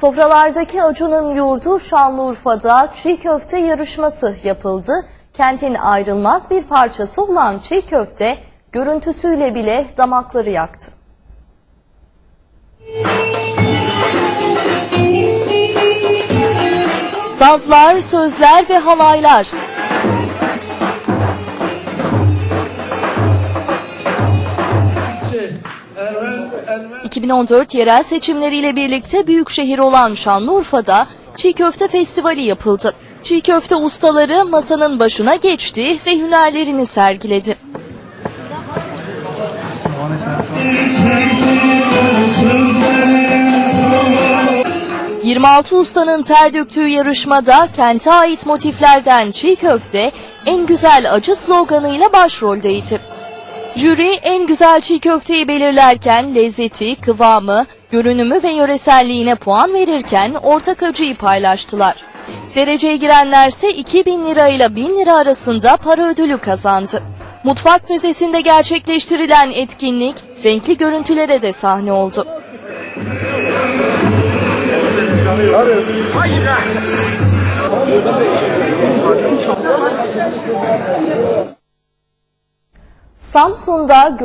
Sofralardaki Acun'un yurdu Şanlıurfa'da çiğ köfte yarışması yapıldı. Kentin ayrılmaz bir parçası olan çiğ köfte görüntüsüyle bile damakları yaktı. Sazlar, sözler ve halaylar. 2014 yerel seçimleriyle birlikte büyük şehir olan Şanlıurfa'da Çiğ Köfte Festivali yapıldı. Çiğ köfte ustaları masanın başına geçti ve hünerlerini sergiledi. ...26 ustanın ter döktüğü yarışmada kente ait motiflerden çiğ köfte en güzel acı sloganıyla başroldeydi. Jüri en güzel çiğ köfteyi belirlerken lezzeti, kıvamı, görünümü ve yöreselliğine puan verirken ortak acıyı paylaştılar. Dereceye girenlerse 2000 lira ile 1000 lira arasında para ödülü kazandı. Mutfak Müzesi'nde gerçekleştirilen etkinlik renkli görüntülere de sahne oldu. Samsun'da